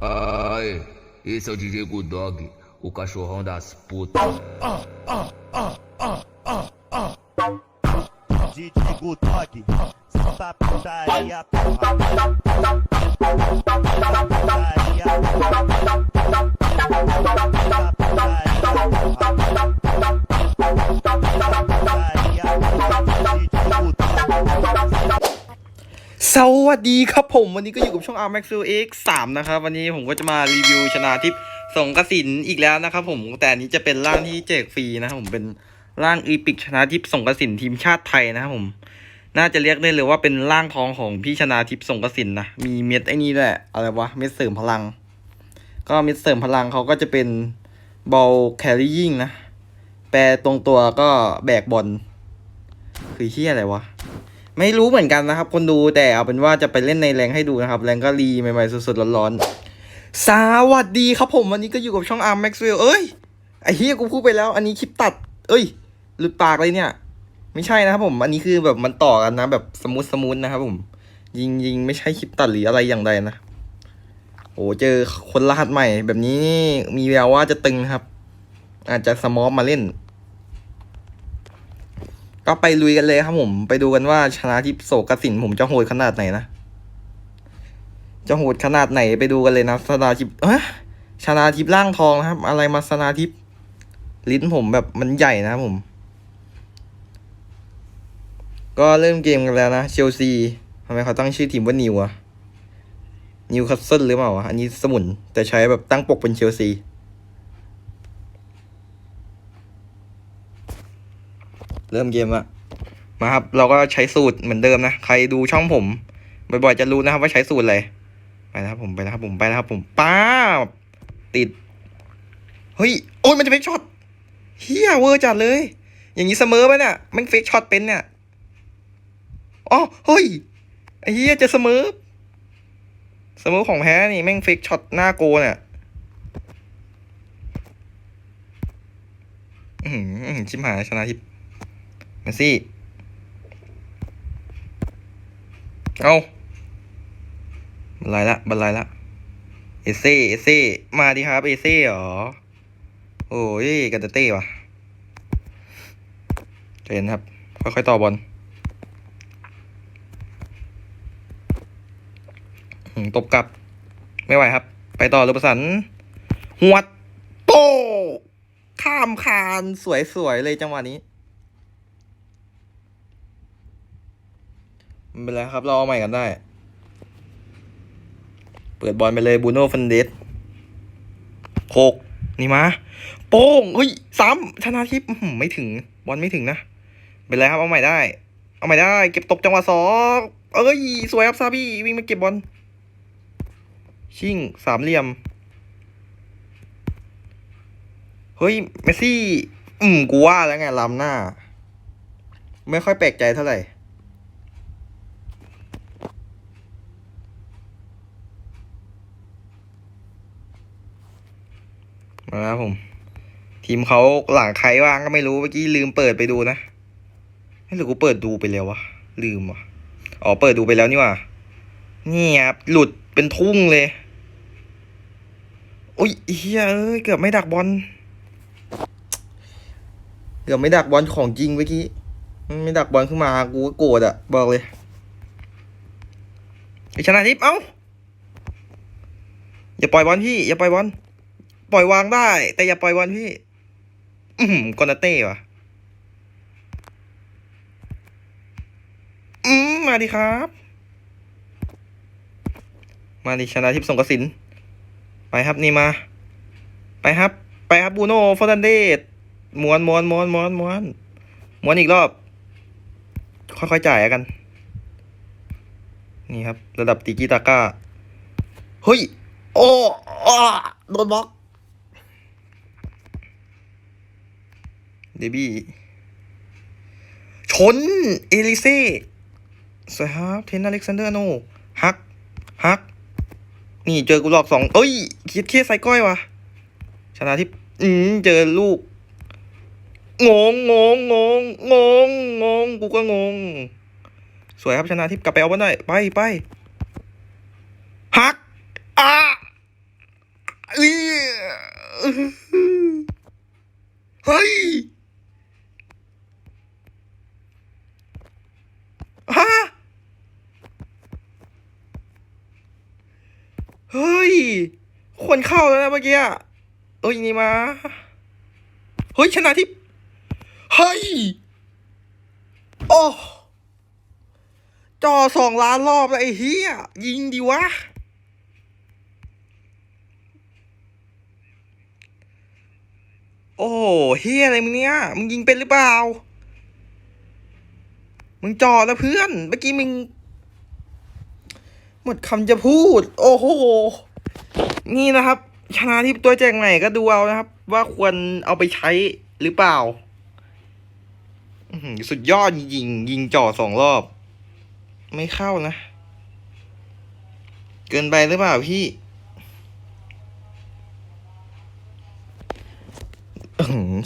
Ai, esse é o DJ Good Dog, o cachorrão das putas. DJ Gudog, samba putaria, porra. สวัสดีครับผม วันนี้ก็อยู่กับช่อง R Max X 3นะครับ วันนี้ผมก็จะมารีวิวชนาทิพย์สงกสินอีกแล้วนะครับผมแต่นี้จะเป็นร่างที่แจกฟรีนะครับผมเป็นร่างอีพิกชนาทิพย์สงกสินทีมชาติไทยนะครับผม น่าจะเรียกได้เลยว่าเป็นร่างทองของพี่ชนาทิพย์สงกสินนะมีเม็ดไอ้นี่ด้วยอะไรวะเม็ดเสริมพลัง ก็เม็ดเสริมพลังเขาก็จะเป็นบอลแครี่ยิงนะแปลตรงตัวก็แบกบอลคือเฮียอะไรวะ ไม่รู้เหมือนกันนะครับ คนดูแต่เอาเป็นว่าจะไปเล่นในแรงให้ดูนะครับ แรงก็รีใหม่ๆสดๆร้อนๆสวัสดีครับผมวันนี้ก็อยู่กับช่องอาร์มแม็กซ์เวลเอ้ยไอ้เฮียกูพูดไปแล้ว อันนี้คลิปตัด เอ้ยหลุดปากเลยเนี่ย ไม่ใช่นะครับผมอันนี้คือแบบมันต่อกันนะ แบบสมูทสมูทนะครับผมยิงยิงไม่ใช่คลิปตัดหรืออะไรอย่างใดนะโอ้เจอคนรหัสใหม่ แบบนี้มีแววว่าจะตึงครับ อาจจะสมอฟมาเล่น ก็ไปลุยกันเลยครับผม ไปดูกันว่าชนะทิพย์โศกสินผมจะโหดขนาดไหนนะ จะโหดขนาดไหนไปดูกันเลยนะชนะทิพย์เอะชนะทิพย์ร่างทองนะครับ อะไรมาชนะทิพย์ลิ้นผมแบบมันใหญ่นะครับผม ก็เริ่มเกมกันแล้วนะเชลซีทำไมเขาตั้งชื่อทีมว่านิวอะนิวคัสเซิลหรือเปล่าวะอันนี้สมุนแต่ใช้แบบตั้งปกเป็นเชลซี เริ่มเกมละมาครับ เราก็ใช้สูตรเหมือนเดิมนะ ใครดูช่องผม บ่อยๆจะรู้นะครับว่าใช้สูตรอะไร ไปนะครับผม ไปนะครับผม ไปนะครับผม ป้าบติด เฮ้ย โอ้ยมันจะเฟกช็อต เฮียเวอร์จัดเลย อย่างนี้เสมอไปเนี่ยแมันเฟกช็อตเป็นเนี่ย อ๋อ เฮ้ย ไอ้เฮียจะเสมอ เสมอของแพ้นี่แม่งเฟกช็อตหน้าโกเนี่ยอือหืออื้อหือชิมหายชนะทิพ ย์เมสซี่เอาบันไลละบันไลละเอเซ่เอเซ่มาดิครับเอเซ่หรอ โอ้ยกันเต้ว่ะใจเย็นครับ ค่อยๆต่อบอลตบกลับ ไม่ไหวครับ ไปต่อลูกปสันหวโป้ข้ามคานสวยๆเลยจังหวะนี้ ไม่เป็นไรครับ เราเอาใหม่กันได้ เปิดบอลไปเลยบูโน่ฟันเดสโคกนี่มา โป้งเฮ้ยซ้ำชนะทิพย์ไม่ถึง บอลไม่ถึงนะ เป็นไรครับ เอาใหม่ได้ เอาใหม่ได้ เก็บตกจังหวะสองเอ้ย สวยครับซาบี้วิ่งมาเก็บบอล ชิ่งสามเหลี่ยม เฮ้ย เมสซี่ อืมกูว่าแล้วไงล้ำหน้า ไม่ค่อยแปลกใจเท่าไหร่ มาแล้วผม ทีมเขาหลังใครว่างก็ไม่รู้เมื่อกี้ลืมเปิดไปดูนะไม่หรือกูเปิดดูไปแล้ววะลืมวะอ๋อเปิดดูไปแล้วนี่ว่ะนี่ครับหลุดเป็นทุ่งเลยโอ้ยเฮียเอ้ยเกือบไม่ดักบอลเกือบไม่ดักบอลของจริงเมื่อกี้ไม่ดักบอลขึ้นมากูก็โกรธอะบอกเลยไอชนะทิพย์เอ้าอย่าปล่อยบอลพี่อย่าปล่อยบอล ปล่อยวางได้ แต่อย่าปล่อยบอลพี่ อืมกอนาเต้วะอืมมาดิครับ มาดิชนะทิพย์สงกสิน ไปครับนี่มา ไปครับ ไปครับบูโน่ฟอร์นันเดสม้วนม้วนม้วนม้วนม้วนม้วนอีกรอบ ค่อยๆจ่ายกัน นี่ครับ ระดับติกิตาก้า เฮ้ย โอ้อ้าโดนบล็อก เดบี้ชน เอลิเซ่สวยครับ เทนอเล็กซานเดอร์โนฮัก ฮัก นี่เจอกูหลอกสองเอ้ย คิดเคสไซก้อยวะชนะที่อืมเจอลูก งงงงงงงงงงกูก็งง สวยครับชนะที่กลับไปเอาไว้านได้ ไปไปฮักอะเฮ้ย คนเข้าแล้วนะเมื่อกี้เอ้ยนี่มา เฮ้ยชนะทิพเฮ้ย โอ้จอสองล้านรอบแล้วไอ้เฮียยิงดีวะ โอ้เฮียอะไรมึงเนี่ยมึงยิงเป็นหรือเปล่า มึงจอแล้วเพื่อน เมื่อกี้มึง หมดคำจะพูด โอ้โห นี่นะครับ ชนะที่ตัวแจกใหม่ก็ดูเอานะครับ ว่าควรเอาไปใช้หรือเปล่าสุดยอดจริง ยิงจ่อสองรอบ ไม่เข้านะ เกินไปหรือเปล่าพี่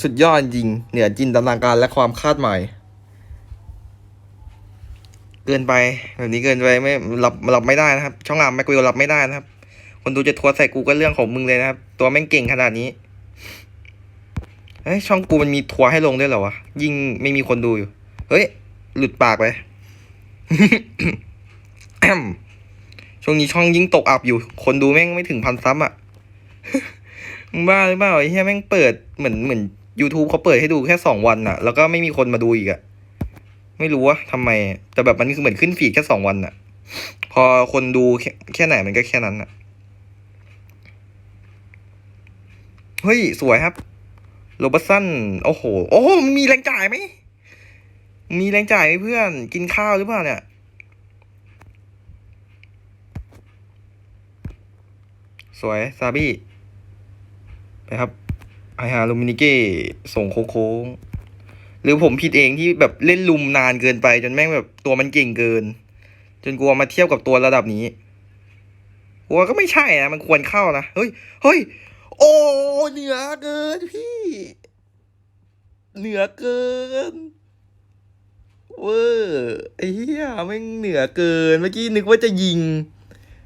สุดยอดจริง เหนือจินตนาการและความคาดหมาย เกินไป แบบนี้เกินไปไม่รับรับไม่ได้นะครับ ช่องอามแม็กวิลรับไม่ได้นะครับ คนดูจะทัวร์ใส่กูก็เรื่องของมึงเลยนะครับ ตัวแม่งเก่งขนาดนี้เฮ้ยช่องกูมันมีทัวร์ให้ลงด้วยเหรอวะ ยิ่งไม่มีคนดูอยู่ เฮ้ย หลุดปากไปแอมช่วงนี้ช่องยิ่งตกอับอยู่ คนดูแม่งไม่ถึงพันซับอะมึงบ้าหรือเปล่าไอ้เหี้ยแม่งเปิดเหมือนเหมือน YouTube เขาเปิดให้ดูแค่สองวันอะ แล้วก็ไม่มีคนมาดูอีกอะ ไม่รู้ว่าทำไม แต่แบบมันคือเหมือนขึ้นฟีดแค่สองวันอะ พอคนดูแค่แค่ไหนมันก็แค่นั้นอะ เฮ้ย สวยครับ โรบัสัน โอ้โห โอ้โห มีแรงจ่ายไหม มีแรงจ่ายไหมเพื่อน กินข้าวหรือเปล่าเนี่ย สวย ซาบี้ ไปครับ ไอฮาลูมินิเก้ ส่งโค้งๆหรือผมผิดเองที่แบบเล่นลุมนานเกินไป จนแม่งแบบตัวมันเก่งเกิน จนกลัวมาเทียบกับตัวระดับนี้กลัวก็ไม่ใช่นะ มันควรเข้านะ เฮ้ย เฮ้ย โอ้เหนือเกินพี่ เหนือเกิน เวอร์ไอ้เหี้ยแม่งเหนือเกิน เมื่อกี้นึกว่าจะยิง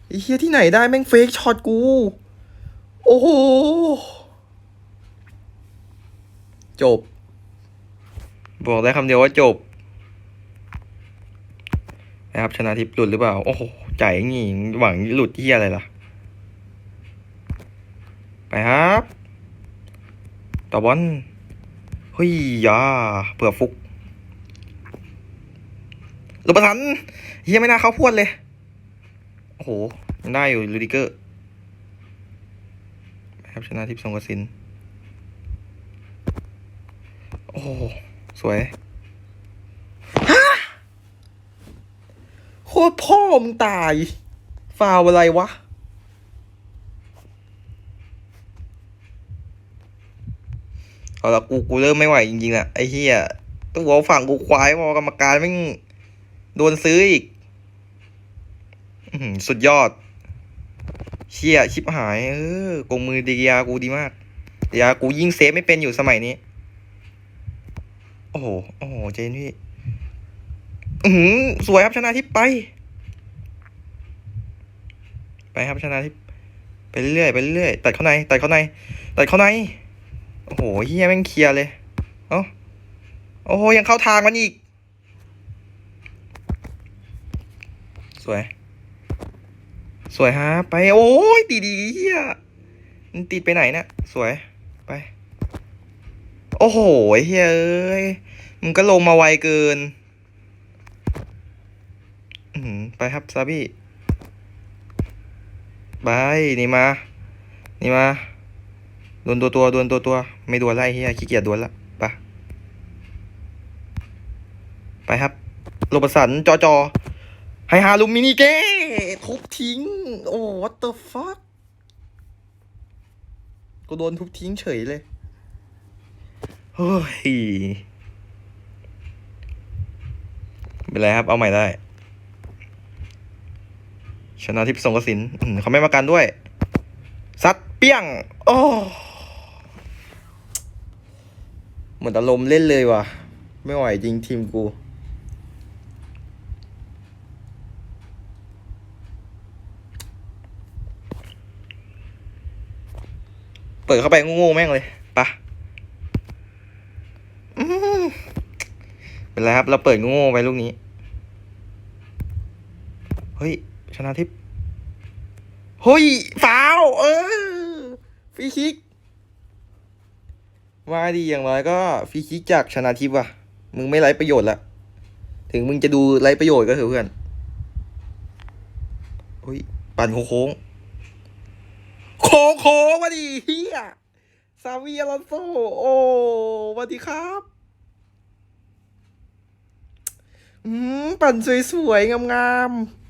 ไอ้เหี้ยที่ไหนได้แม่งเฟกช็อตกู โอ้โห จบ บอกได้คำเดียวว่าจบนะครับชนะทิพย์หลุดหรือเปล่า โอ้โหจ่ายงี้หวังหลุดที่อะไรล่ะ ไปครับต่อบอลเฮ้ยยาเผื่อฟุกหลบประทันเฮียไม่น่าเข้าพวดเลย โอ้โหยังได้อยู่ลูดิเกอร์ครับชนะทิพย์สงกสิน โอ้โหสวยฮะโคตรพ่อมึงตาย ฟาวอะไรวะ เอาละกูกูเริ่มไม่ไหวจริงๆอะไอ้เหี้ยตัวฝั่งกูควายพอกรรมการแม่งโดนซื้ออีกสุดยอด เชี่ยชิบหายเออกงมือดียากูดีมากดียากูยิ่งเซฟไม่เป็นอยู่สมัยนี้ โอ้โหโอ้โหเจนพี่อือหือสวยครับชนะทิพไป ไปครับชนะทิพไปเรื่อยไปเรื่อยตัดเข้าในตัดเข้าในตัดเข้าใน โอ้โหเฮียแม่งเคลียร์เลย เอ้าโอ้โห ยังเข้าทางมันอีก สวย สวยฮะ ไป โอ้ยตีดีเฮียมันติดไปไหนเนี่ยสวย ไป โอ้โหเฮียเอ้ยมึงก็ลงมาไวเกิน อือหือไปครับซาบี้บายนี่มา นี่มา ดวลตัวตัวดวลตัวตัวไม่ดวลแล้วไอ้เฮียขี้เกียจดวลละไปไปครับโรบสันจอจอไฮฮาลูมินิเก้ทุบทิ้ง โอ้ what the fuck กูโดนทุบทิ้งเฉยเลย เฮ้ยไม่เป็นไรครับ เอาใหม่ได้ ชนะทิพย์สงกระสินเขาไม่มากันด้วย ซัดเปี้ยง โอ้ หมือนอารมณ์เล่นเลยว่ะ ไม่ไหวจริงทีมกูไปปิดเข้าไปโง่ๆแม่งเลยปะเป็นไรครับ เราเปิดโง่ๆไปลูกนี้ เฮ้ย ชนะทิพย์เฮ้ยฟาวเออฟรีคิก ว่าดีอย่างไรก็ฟรีคิกจากชนะทิพย์ว่ะ มึงไม่ไร้ประโยชน์ละ ถึงมึงจะดูไร้ประโยชน์ก็เถอะเพื่อนเฮ้ยปั่นโค้ง โค้งโค้งๆมาดิเฮียซาวีอลอนโซโอ้วัสดีครับอืมปั่นสวยๆ งามๆ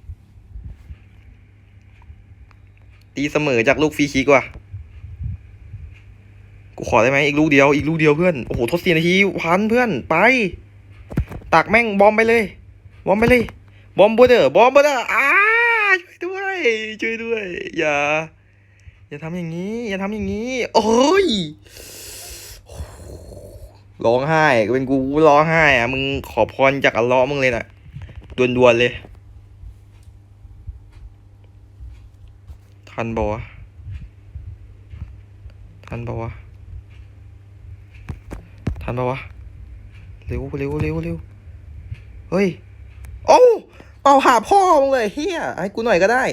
ตีเสมอจากลูกฟรีคิกว่ะ กูขอได้ไหมอีกลูกเดียวอีกลูกเดียวเพื่อนโอ้โหทดสี่นาทีพันเพื่อนไปตักแม่งบอมไปเลย บอมไปเลย บอมบูเดอร์บอมบูเดอร์อ้าช่วยด้วยช่วยด้วย อย่า อย่าทำอย่างนี้ อย่าทำอย่างนี้ โอ้ยร้องไห้เป็นกูร้องไห้อะมึงขอพรจากอัลลอฮ์มึงเลยน่ะดวนๆเลย ทันปะวะทันปะวะ ทันปะวะ เร็วเร็วเร็วเร็วเฮ้ย โอ้เอาหาพ่อมึงเลยเฮียให้กูหน่อยก็ได้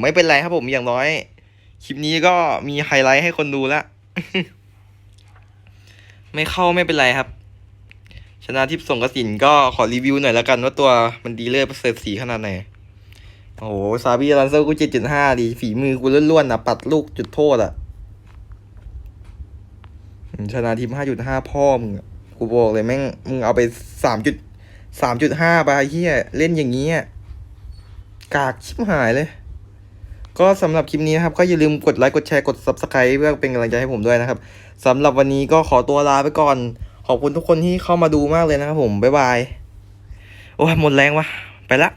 ไม่เป็นไรครับผมอย่างน้อย คลิปนี้ก็มีไฮไลท์ให้คนดูละไม่เข้าไม่เป็นไรครับ ชนะทิพย์ส่งกสินก็ขอรีวิวหน่อยแล้วกันว่าตัวมันดีเลอร์ประเสริฐสีขนาดไหน โอ้โหซาบีลันเซอร์กูเจ็ดจุดห้าดี ฝีมือกูล้วนๆนะปัดลูกจุดโทษอะ ชนะทิพย์ห้าจุดห้าพ่อมึงอะกูบอกเลยแม่งมึงเอาไปสามจุดสามจุดห้าไปเฮียเล่นอย่างนี้กากชิบหายเลย ก็สำหรับคลิปนี้นะครับก็อย่าลืมกดไลค์กดแชร์กด Subscribe เพื่อเป็นกำลังใจให้ผมด้วยนะครับสำหรับวันนี้ก็ขอตัวลาไปก่อน ขอบคุณทุกคนที่เข้ามาดูมากเลยนะครับผมบ๊ายบายโอ้ยหมดแรงวะไปละ